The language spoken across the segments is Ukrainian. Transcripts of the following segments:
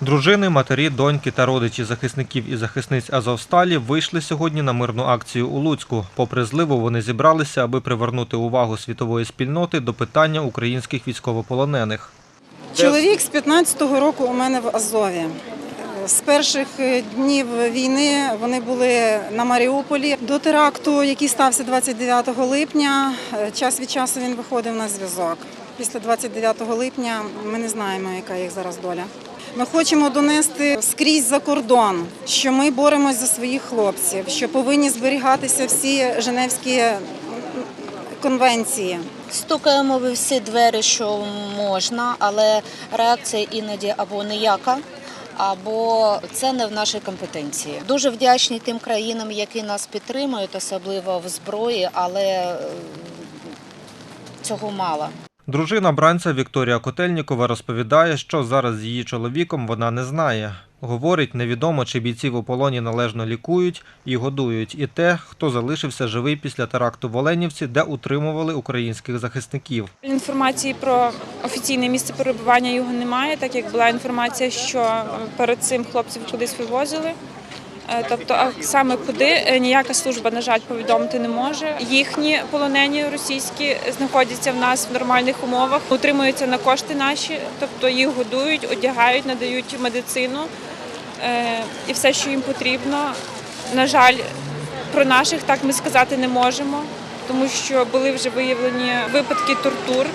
Дружини, матері, доньки та родичі захисників і захисниць Азовсталі вийшли сьогодні на мирну акцію у Луцьку. Попри зливу, вони зібралися, аби привернути увагу світової спільноти до питання українських військовополонених. Чоловік з 15-го року у мене в Азові. З перших е, днів війни вони були на Маріуполі. До теракту, який стався 29 липня, е, час від часу він виходив на зв'язок. Після 29 липня ми не знаємо, яка їх зараз доля. Ми хочемо донести скрізь за кордон, що ми боремось за своїх хлопців, що повинні зберігатися всі Женевські конвенції. Стукаємо в всі двері, що можна, але реакція іноді або ніяка, або це не в нашій компетенції. Дуже вдячні тим країнам, які нас підтримують, особливо в зброї, але е, цього мало. Дружина бранця Вікторія Котельнікова розповідає, що зараз з її чоловіком вона не знає. Говорить, невідомо, чи бійців у полоні належно лікують і годують, і те, хто залишився живий після теракту в Оленівці, де утримували українських захисників. Інформації про офіційне місце перебування його немає, так як була інформація, що е, перед цим хлопців кудись вивозили. Е, Тобто, а саме куди е, ніяка служба, на жаль, повідомити не може. Їхні полонені російські знаходяться в нас в нормальних умовах, утримуються на кошти наші, тобто їх годують, одягають, надають медицину е, і все, що їм потрібно. На жаль, про наших так ми сказати не можемо, тому що були вже виявлені випадки тортур.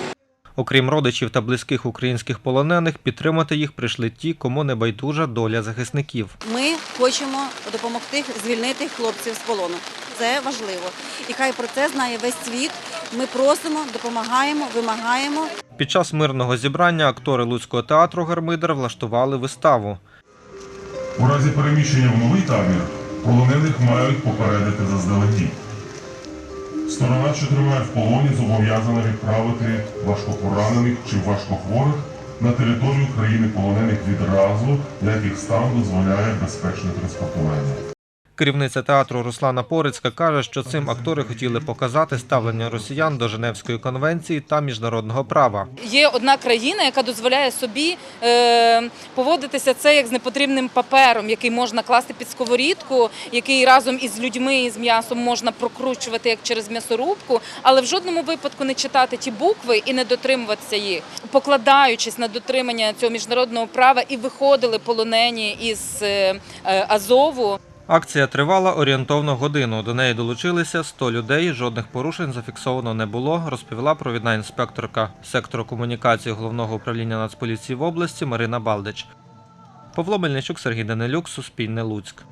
Окрім родичів та близьких українських полонених, підтримати їх прийшли ті, кому не байдужа доля захисників. Ми хочемо допомогти звільнити хлопців з полону. Це важливо. І хай про це знає весь світ. Ми просимо, допомагаємо, вимагаємо. Під час мирного зібрання актори Луцького театру Гармидер влаштували виставу. У разі переміщення в новий табір полонених мають попередити заздалегідь. Сторона, що тримає в полоні, зобов'язана відправити важкопоранених чи важкохворих на територію країни полонених відразу, як їх стан дозволяє безпечне транспортування. Керівниця театру Руслана Порицька каже, що цим актори хотіли показати ставлення росіян до Женевської конвенції та міжнародного права. Є одна країна, яка дозволяє собі е, поводитися це як з непотрібним папером, який можна класти під сковорідку, який разом із людьми і з м'ясом можна прокручувати як через м'ясорубку, але в жодному випадку не читати ті букви і не дотримуватися їх, покладаючись на дотримання цього міжнародного права, і виходили полонені із е, Азову. Акція тривала орієнтовно годину. До неї долучилися 100 людей. Жодних порушень зафіксовано не було, розповіла провідна інспекторка сектору комунікації головного управління Нацполіції в області Марина Балдич. Павло Мельничук, Сергій Данилюк, Суспільне Луцьк.